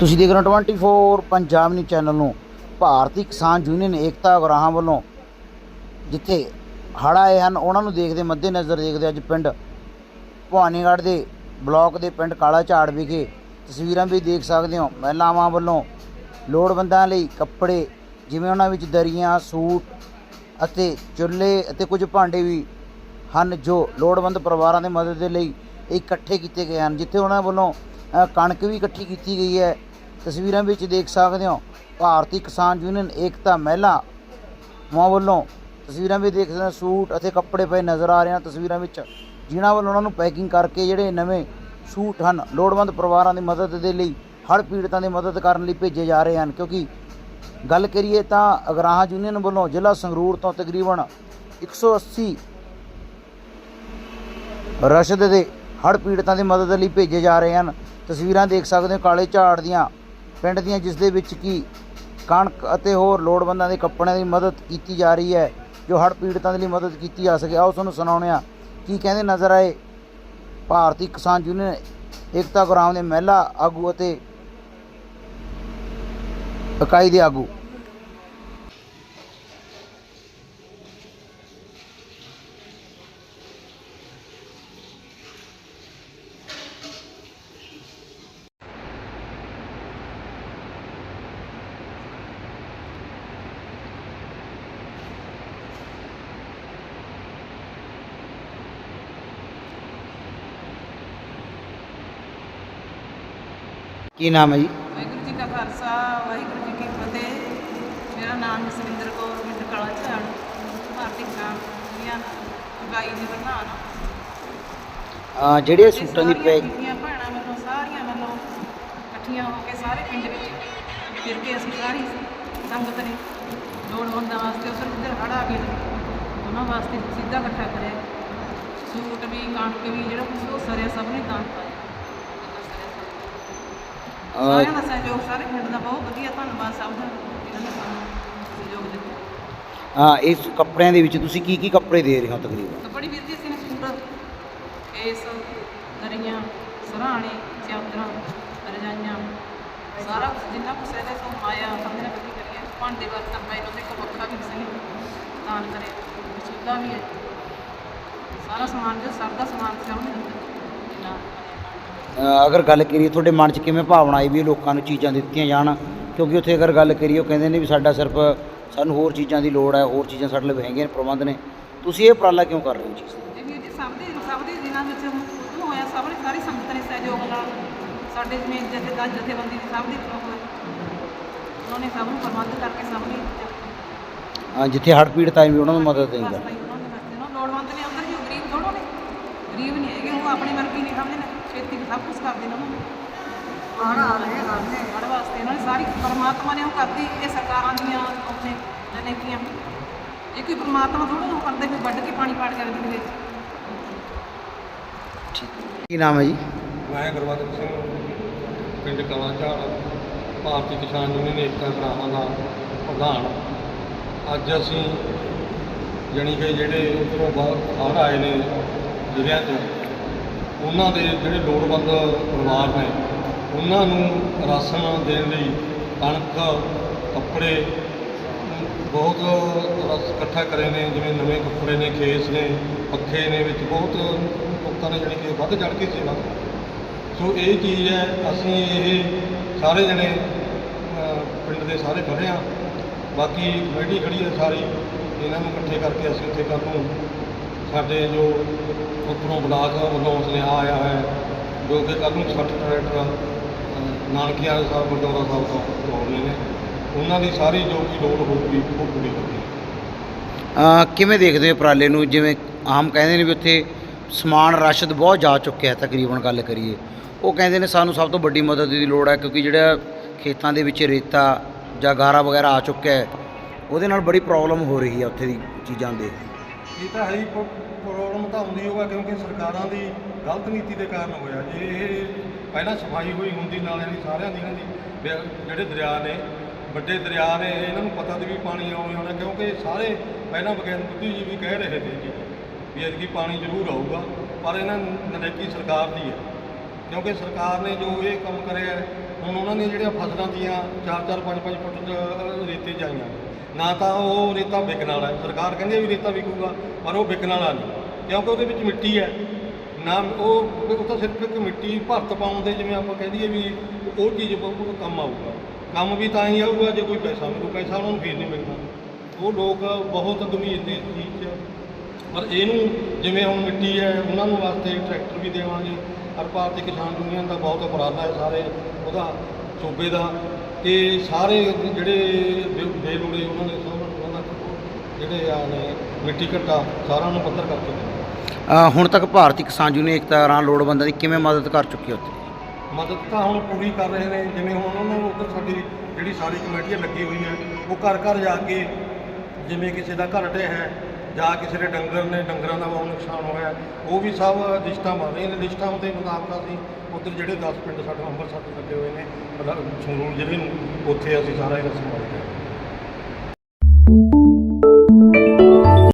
ਤੁਸੀਂ ਦੇਖ ਰਹੇ ਹੋ 24 ਪੰਜਾਬ ਨਿਊਜ਼ ਚੈਨਲ ਨੂੰ, ਭਾਰਤੀ ਕਿਸਾਨ ਯੂਨੀਅਨ ਏਕਤਾ ਗਰਾਹਾਂ ਵੱਲੋਂ, ਜਿੱਥੇ ਹੜ੍ਹ ਆਏ ਹਨ, ਉਹਨਾਂ ਨੂੰ ਦੇਖਦੇ ਮੱਦੇ ਨਜ਼ਰ ਦੇਖਦੇ ਅੱਜ ਪਿੰਡ ਭਵਾਨੀਗੜ੍ਹ ਦੇ ਬਲਾਕ ਦੇ ਪਿੰਡ ਕਾਲਾ ਝਾੜ ਵਿਖੇ ਤਸਵੀਰਾਂ ਵੀ ਦੇਖ ਸਕਦੇ ਹੋ। ਮਹਿਲਾਵਾਂ ਵੱਲੋਂ ਲੋੜਵੰਦਾਂ ਲਈ ਕੱਪੜੇ ਜਿਵੇਂ ਉਹਨਾਂ ਵਿੱਚ ਦਰੀਆਂ, ਸੂਟ ਅਤੇ ਚੁੱਲ੍ਹੇ ਅਤੇ ਕੁਝ ਭਾਂਡੇ ਵੀ ਹਨ, ਜੋ ਲੋੜਵੰਦ ਪਰਿਵਾਰਾਂ ਦੇ ਮਦਦ ਦੇ ਲਈ ਇਕੱਠੇ ਕੀਤੇ ਗਏ ਹਨ, ਜਿੱਥੇ ਉਹਨਾਂ ਵੱਲੋਂ ਕਣਕ ਵੀ ਇਕੱਠੀ ਕੀਤੀ ਗਈ ਹੈ। ਤਸਵੀਰਾਂ ਵਿੱਚ ਦੇਖ ਸਕਦੇ ਹੋ, ਭਾਰਤੀ ਕਿਸਾਨ ਯੂਨੀਅਨ ਏਕਤਾ ਮਹਿਲਾ ਮਾਂ ਵੱਲੋਂ ਤਸਵੀਰਾਂ ਵੀ ਦੇਖ ਸਕਦੇ ਹੋ, ਸੂਟ ਅਤੇ ਕੱਪੜੇ ਪਏ ਨਜ਼ਰ ਆ ਰਹੇ ਹਨ। ਤਸਵੀਰਾਂ ਵਿੱਚ ਜਿਨ੍ਹਾਂ ਵੱਲੋਂ ਉਹਨਾਂ ਨੂੰ ਪੈਕਿੰਗ ਕਰਕੇ ਜਿਹੜੇ ਨਵੇਂ ਸੂਟ ਹਨ, ਲੋੜਵੰਦ ਪਰਿਵਾਰਾਂ ਦੀ ਮਦਦ ਦੇ ਲਈ, ਹੜ੍ਹ ਪੀੜਤਾਂ ਦੀ ਮਦਦ ਕਰਨ ਲਈ ਭੇਜੇ ਜਾ ਰਹੇ ਹਨ। ਕਿਉਂਕਿ ਗੱਲ ਕਰੀਏ ਤਾਂ ਅਗਰਾਹਾਂ ਯੂਨੀਅਨ ਵੱਲੋਂ ਜ਼ਿਲ੍ਹਾ ਸੰਗਰੂਰ ਤੋਂ ਤਕਰੀਬਨ 180 ਰਸ਼ਦ ਦੇ ਹੜ੍ਹ ਪੀੜਤਾਂ ਦੀ ਮਦਦ ਲਈ ਭੇਜੇ ਜਾ ਰਹੇ ਹਨ। ਤਸਵੀਰਾਂ ਦੇਖ ਸਕਦੇ ਹੋ, ਕਾਲੇ ਝਾੜ ਦੀਆਂ ਪਿੰਡ ਦੀਆਂ ਜਿਸ ਦੇ ਵਿੱਚ ਕੀ ਕਣਕ ਅਤੇ ਹੋਰ ਲੋੜਵੰਦਾਂ ਦੇ ਕੱਪੜਿਆਂ ਦੀ ਮਦਦ ਕੀਤੀ ਜਾ ਰਹੀ ਹੈ, ਜੋ ਹੜ੍ਹ ਪੀੜਤਾਂ ਦੇ ਲਈ ਮਦਦ ਕੀਤੀ ਜਾ ਸਕੇ। ਆਓ ਤੁਹਾਨੂੰ ਸੁਣਾਉਂਦੇ ਹਾਂ ਕੀ ਕਹਿੰਦੇ ਨਜ਼ਰ ਆਏ ਭਾਰਤੀ ਕਿਸਾਨ ਯੂਨੀਅਨ ਏਕਤਾ ਗੁਰਾਮ ਦੇ ਮਹਿਲਾ ਆਗੂ ਅਤੇ ਇਕਾਈ ਦੇ ਆਗੂ। ਕੀ ਨਾਮ ਹੈ ਜੀ? ਵਾਹਿਗੁਰੂ ਜੀ ਕਾ ਖਾਲਸਾ ਵਾਹਿਗੁਰੂ ਜੀ ਕੀ ਫਤਿਹ। ਮੇਰਾ ਨਾਮ ਜਸਵਿੰਦਰ ਕੌਰ ਪਿੰਡ ਕਾਲਾ ਝਾੜ ਭਾਰਤੀ ਕਿਸਾਨ ਯੂਨੀਅਨ ਇਕਾਈ ਦੀ ਪ੍ਰਧਾਨ ਅਹ ਜਿਹੜੇ ਸੂਟਾਂ ਦੀ ਪੈਕ ਬੀਬੀਆਂ ਭੈਣਾਂ ਵੱਲੋਂ ਸਾਰੀਆਂ ਵੱਲੋਂ ਇਕੱਠੀਆਂ ਹੋ ਕੇ ਸਾਰੇ ਪਿੰਡ ਵਿੱਚ ਫਿਰ ਕੇ ਅਸੀਂ ਸਾਰੀ ਸੰਗਤ ਨੇ ਲੋੜਵੰਦਾਂ ਵਾਸਤੇ ਉਧਰ ਜਿੱਧਰ ਆ ਗਏ ਉਹਨਾਂ ਵਾਸਤੇ ਸਿੱਧਾ ਇਕੱਠਾ ਕਰਿਆ। ਸੂਟ ਵੀ ਕਣਕ ਵੀ ਜਿਹੜਾ ਕੁਛ ਉਹ ਸਰਿਆ ਸਭ ਨੇ ਦਾਨ ਪਾਇਆ। ਸਾਰਿਆਂ ਦਾ ਸਹਿਯੋਗ ਸਾਰੇ ਪਿੰਡ ਦਾ ਬਹੁਤ ਵਧੀਆ ਧੰਨਵਾਦ ਸਭ ਦਾ ਇਹਨਾਂ ਨੇ ਸਾਨੂੰ ਸਹਿਯੋਗ ਦਿੱਤਾ। ਹਾਂ ਇਸ ਕੱਪੜਿਆਂ ਦੇ ਵਿੱਚ ਤੁਸੀਂ ਕੀ ਕੀ ਕੱਪੜੇ ਦੇ ਰਹੇ ਹੋ ਤਕਰੀਬਨ? ਕੱਪੜੀ ਵੀਰ ਜੀ ਅਸੀਂ ਨੇ ਸੂਟ ਕੇਸ ਦਰੀਆਂ ਸਰਾਣੇ ਚਾਦਰਾਂ ਰਜਾਈਆਂ ਸਾਰਾ ਕੁਛ ਜਿੰਨਾ ਕੁਛ ਇਹਦੇ ਤੋਂ ਆਇਆ ਸਭ ਨੇ ਇਕੱਠੀ ਕਰੀਏ ਭਾਂਡੇ ਬਰਤਨ ਪਏ ਨੇ ਉਹਦੇ ਕੋ ਪੱਖਾ ਵੀ ਕਿਸੇ ਨੇ ਦਾਨ ਕਰੇ ਸੁੱਧਾ ਵੀ ਹੈ। ਸਾਰਾ ਸਮਾਨ ਜੋ ਸਭ ਦਾ ਸਮਾਨ ਸੀ ਉਹਨੇ ਦਿੱਤਾ। ਜਿੰਨਾ ਅਗਰ ਗੱਲ ਕਰੀਏ ਤੁਹਾਡੇ ਮਨ 'ਚ ਕਿਵੇਂ ਭਾਵਨਾ ਆਈ ਵੀ ਲੋਕਾਂ ਨੂੰ ਚੀਜ਼ਾਂ ਦਿੱਤੀਆਂ ਜਾਣ? ਕਿਉਂਕਿ ਉੱਥੇ ਅਗਰ ਗੱਲ ਕਰੀਏ ਉਹ ਕਹਿੰਦੇ ਨੇ ਵੀ ਸਾਡਾ ਸਿਰਫ ਸਾਨੂੰ ਹੋਰ ਚੀਜ਼ਾਂ ਦੀ ਲੋੜ ਹੈ ਹੋਰ ਚੀਜ਼ਾਂ ਸਾਡੇ ਲਈ ਹੈਗੀਆਂ ਨੇ ਪ੍ਰਬੰਧ ਨੇ। ਤੁਸੀਂ ਇਹ ਉਪਰਾਲਾ ਕਿਉਂ ਕਰ ਰਹੇ ਹੋ ਚੀਜ਼ ਵੀਰ ਜੀ ਸਭ ਦੇ ਸਭ ਦੇ ਦਿਨਾਂ ਵਿੱਚ ਉਦੋਂ ਹੋਇਆ ਸਭ ਨੇ ਸਾਰੀ ਸੰਗਤ ਨੇ ਸਹਿਯੋਗ ਨਾਲ ਸਾਡੇ ਜਿਵੇਂ ਜਥੇਦਾਰ ਜਥੇਬੰਦੀ ਦੀ ਸਭ ਦੀ ਤਰਫੋਂ ਹੋਇਆ ਉਹਨਾਂ ਨੇ ਸਭ ਨੂੰ ਪ੍ਰਬੰਧ ਕਰਕੇ ਸਭ ਨੇ ਅਹ ਜਿੱਥੇ ਹੜ੍ਹ ਪੀੜਤ ਆਏ ਵੀ ਉਹਨਾਂ ਨੂੰ ਮਦਦ ਨੇ ਲੋੜਵੰਦ ਨੇ ਅੰਦਰ ਜੋ ਗਰੀਬ ਥੋੜੋ ਨੇ ਗਰੀਬ ਨਹੀਂ ਹੈਗੇ ਉਹ ਆਪਣੇ ਵਰਗੀ ਨਹੀਂ ਸਮਝਦੇ ਵੀ ਸਭ ਕੁਝ ਕਰਦੇ ਨੇ ਉਹਨਾਂ ਨੇ। ਹੜ ਆ ਰਹੇ ਕਰਦੇ ਹੜ ਵਾਸਤੇ ਇਹਨਾਂ ਨੇ ਸਾਰੀ ਪਰਮਾਤਮਾ ਨੇ ਉਹ ਕਰਦੀ ਇਹ ਸਰਕਾਰਾਂ ਦੀਆਂ ਆਪਣੇ ਜਨੇਕੀਆਂ। ਇਹ ਕੋਈ ਪਰਮਾਤਮਾ ਥੋੜਾ ਉਹ ਕਰਦੇ ਕੋਈ ਵੱਢ ਕੇ ਪਾਣੀ ਪਾੜ ਕੇ ਦੇ ਕੀ ਨਾਮ ਹੈ ਜੀ? ਮੈਂ ਗੁਰਬਖਸ਼ ਸਿੰਘ ਪਿੰਡ ਕਲਾਂ ਝਾੜ ਭਾਰਤੀ ਕਿਸਾਨ ਯੂਨੀਅਨ ਏਕਤਾ ਭਰਾਵਾਂ ਦਾ ਪ੍ਰਧਾਨ। ਅੱਜ ਅਸੀਂ ਜਾਣੀ ਕਿ ਜਿਹੜੇ ਉੱਪਰੋਂ ਬਾਹਰ ਆਏ ਨੇ ਜ਼ਿਲ੍ਹਿਆਂ 'ਚ ਉਹਨਾਂ ਦੇ ਜਿਹੜੇ ਲੋੜਵੰਦ ਪਰਿਵਾਰ ਨੇ, ਉਹਨਾਂ ਨੂੰ ਰਾਸ਼ਨ ਦੇਣ ਲਈ ਕਣਕ, ਕੱਪੜੇ ਬਹੁਤ ਇਕੱਠਾ ਕਰੇ ਨੇ, ਜਿਵੇਂ ਨਵੇਂ ਕੱਪੜੇ ਨੇ, ਖੇਸ ਨੇ, ਪੱਖੇ ਨੇ, ਵਿੱਚ ਬਹੁਤ ਲੋਕਾਂ ਨੇ ਜਾਣੀ ਕਿ ਵੱਧ ਚੜ੍ਹ ਕੇ ਸੇਵਾ ਕੀਤੀ। ਸੋ ਇਹ ਚੀਜ਼ ਹੈ, ਅਸੀਂ ਇਹ ਸਾਰੇ ਜਣੇ ਪਿੰਡ ਦੇ ਸਾਰੇ ਖੜੇ ਹਾਂ ਬਾਕੀ ਕਮੇਟੀ ਖੜੀ ਹੈ ਸਾਰੀ, ਇਹਨਾਂ ਨੂੰ ਇਕੱਠੇ ਕਰਕੇ ਅਸੀਂ ਉੱਥੇ ਕੱਲ੍ਹ ਨੂੰ ਸਾਡੇ ਜੋ ਉੱਪਰੋਂ ਬਲਾਕ ਵੱਲੋਂ ਸੁਨੇਹਾ ਆਇਆ ਹੈ ਜੋ ਕਿ ਕੱਲ੍ਹ ਨੂੰ 60 ਟਰੈਕਟਰ ਅਹ, ਸਾਹਿਬ ਗੁਰਦੁਆਰਾ ਸਾਹਿਬ ਤੋਂ ਤੋੜਨੇ ਨੇ। ਉਹਨਾਂ ਦੀ ਸਾਰੀ ਜੋ ਵੀ ਲੋੜ ਹੋਊਗੀ ਉਹ ਪੂਰੀ ਹੋਊਗੀ। ਕਿਵੇਂ ਦੇਖਦੇ ਹੋ ਉਪਰਾਲੇ ਨੂੰ? ਜਿਵੇਂ ਆਮ ਕਹਿੰਦੇ ਨੇ ਵੀ ਉੱਥੇ ਸਮਾਨ ਰਸ਼ਦ ਬਹੁਤ ਜਾ ਚੁੱਕਿਆ ਤਕਰੀਬਨ ਗੱਲ ਕਰੀਏ। ਉਹ ਕਹਿੰਦੇ ਨੇ ਸਾਨੂੰ ਸਭ ਤੋਂ ਵੱਡੀ ਮਦਦ ਦੀ ਲੋੜ ਹੈ ਕਿਉਂਕਿ ਜਿਹੜਾ ਖੇਤਾਂ ਦੇ ਵਿੱਚ ਰੇਤਾ ਜਾਂ ਗਾਰਾ ਵਗੈਰਾ ਆ ਚੁੱਕਿਆ ਹੈ ਉਹਦੇ ਨਾਲ ਬੜੀ ਪ੍ਰੋਬਲਮ ਹੋ ਰਹੀ ਹੈ ਉੱਥੇ ਦੀ ਚੀਜ਼ਾਂ ਦੇ ਇਹ ਤਾਂ ਹੈ ਹੀ ਪ੍ਰੋਬਲਮ ਤਾਂ ਆਉਂਦੀ ਹੋਗਾ ਕਿਉਂਕਿ ਸਰਕਾਰਾਂ ਦੀ ਗਲਤ ਨੀਤੀ ਦੇ ਕਾਰਨ ਹੋਇਆ ਜੇ। ਇਹ ਪਹਿਲਾਂ ਸਫ਼ਾਈ ਹੋਈ ਹੁੰਦੀ, ਨਾਲਿਆਂ ਦੀ ਸਾਰਿਆਂ ਦੀ ਇਹਨਾਂ ਦੀ ਜਿਹੜੇ ਦਰਿਆ ਨੇ, ਵੱਡੇ ਦਰਿਆ ਨੇ, ਇਹਨਾਂ ਨੂੰ ਪਤਾ ਤੇ ਵੀ ਪਾਣੀ ਆਉਣੇ ਹੋਣਾ ਕਿਉਂਕਿ ਸਾਰੇ ਪਹਿਲਾਂ ਵਿਗਿਆਨ ਵੀ ਕਹਿ ਰਹੇ ਸੀ ਜੀ ਵੀ ਐਤਕੀ ਪਾਣੀ ਜ਼ਰੂਰ ਆਊਗਾ, ਪਰ ਇਹਨਾਂ ਨਲੇਕੀ ਸਰਕਾਰ ਦੀ ਹੈ। ਕਿਉਂਕਿ ਸਰਕਾਰ ਨੇ ਜੋ ਇਹ ਕੰਮ ਕਰਿਆ ਹੁਣ ਉਹਨਾਂ ਨੇ ਜਿਹੜੀਆਂ ਫਸਲਾਂ ਦੀਆਂ 4-4 5-5 ਫੁੱਟ ਰੇਤੇ ਜਾਈਆਂ। ਨਾ ਤਾਂ ਉਹ ਰੇਤਾ ਵਿਕਣ ਵਾਲਾ ਸਰਕਾਰ ਕਹਿੰਦੀ ਹੈ ਵੀ ਰੇਤਾ ਵਿਕੂਗਾ, ਪਰ ਉਹ ਵਿਕਣ ਵਾਲਾ ਨਹੀਂ। ਕਿਉਂਕਿ ਉਹਦੇ ਵਿੱਚ ਮਿੱਟੀ ਹੈ। ਨਾ ਉਹ ਉਹ ਤਾਂ ਸਿਰਫ ਇੱਕ ਮਿੱਟੀ ਭਰਤ ਪਾਉਣ ਦੇ ਜਿਵੇਂ ਆਪਾਂ ਕਹਿ ਦਈਏ ਵੀ ਉਹ ਚੀਜ਼ ਬ- ਕੰਮ ਆਊਗਾ। ਕੰਮ ਵੀ ਤਾਂ ਹੀ ਆਊਗਾ ਜੇ ਕੋਈ ਪੈਸਾ ਮਿਲੂ। ਪੈਸਾ ਉਹਨਾਂ ਨੂੰ ਫੇਰ ਨਹੀਂ ਮਿਲਣਾ। ਉਹ ਲੋਕ ਬਹੁਤ ਗੰਭੀਰ ਨੇ ਇਸ ਚੀਜ਼ 'ਚ। ਪਰ ਇਹਨੂੰ ਜਿਵੇਂ ਹੁਣ ਮਿੱਟੀ ਹੈ, ਉਹਨਾਂ ਨੂੰ ਵਾਸਤੇ ਟਰੈਕਟਰ ਵੀ ਦੇਵਾਂਗੇ। ਹਰ ਭਾਰਤੀ ਕਿਸਾਨ ਯੂਨੀਅਨ ਦਾ ਬਹੁਤ ਉਪਰਾਲਾ ਹੈ ਸਾਰੇ ਉਹਦਾ ਸੂਬੇ ਦਾ ਕਿ ਸਾਰੇ ਜਿਹੜੇ ਬੇਲੋੜੇ ਉਹਨਾਂ ਦੇ ਸਭ ਉਹਨਾਂ ਦਾ ਜਿਹੜੇ ਆ ਨੇ ਮਿੱਟੀ ਘੱਟਾ ਸਾਰਿਆਂ ਨੂੰ ਪੱਧਰ ਕਰਕੇ ਅ, ਹੁਣ ਤੱਕ ਭਾਰਤੀ ਕਿਸਾਨ ਯੂਨੀਅਨ ਏਕਤਾ ਰਾਂ ਲੋੜਵੰਦਾਂ ਦੀ ਕਿਵੇਂ ਮਦਦ ਕਰ ਚੁੱਕੀ ਹੈ ਉੱਥੇ? ਮਦਦ ਤਾਂ ਹੁਣ ਪੂਰੀ ਕਰ ਰਹੇ ਨੇ ਜਿਵੇਂ ਹੁਣ ਉਹਨਾਂ ਨੂੰ ਉੱਧਰ ਸਾਡੀ ਜਿਹੜੀ ਸਾਰੀ ਕਮੇਟੀ ਲੱਗੀ ਹੋਈ ਹੈ ਉਹ ਘਰ ਘਰ ਜਾ ਕੇ ਜਿਵੇਂ ਕਿਸੇ ਦਾ ਘਰ ਢਹਿ ਹੈ ਜਾਂ ਕਿਸੇ ਦੇ ਡੰਗਰ ਨੇ, ਡੰਗਰਾਂ ਦਾ ਬਹੁਤ ਨੁਕਸਾਨ ਹੋਇਆ। ਉਹ ਵੀ ਸਭ ਲਿਸਟਾਂ ਬਣ ਰਹੀਆਂ ਨੇ, ਲਿਸਟਾਂ ਦੇ ਮੁਤਾਬਕ ਅਸੀਂ ਉੱਧਰ ਜਿਹੜੇ 10 ਪਿੰਡ ਸਾਡੇ ਅੰਮ੍ਰਿਤਸਰ ਤੋਂ ਲੱਗੇ ਹੋਏ ਨੇ, ਮਤਲਬ ਸੰਗਰੂਰ ਜ਼ਿਲ੍ਹੇ ਨੂੰ, ਉੱਥੇ ਅਸੀਂ ਸਾਰਾ ਇਹ ਰਸਮ ਕਰਦੇ ਹਾਂ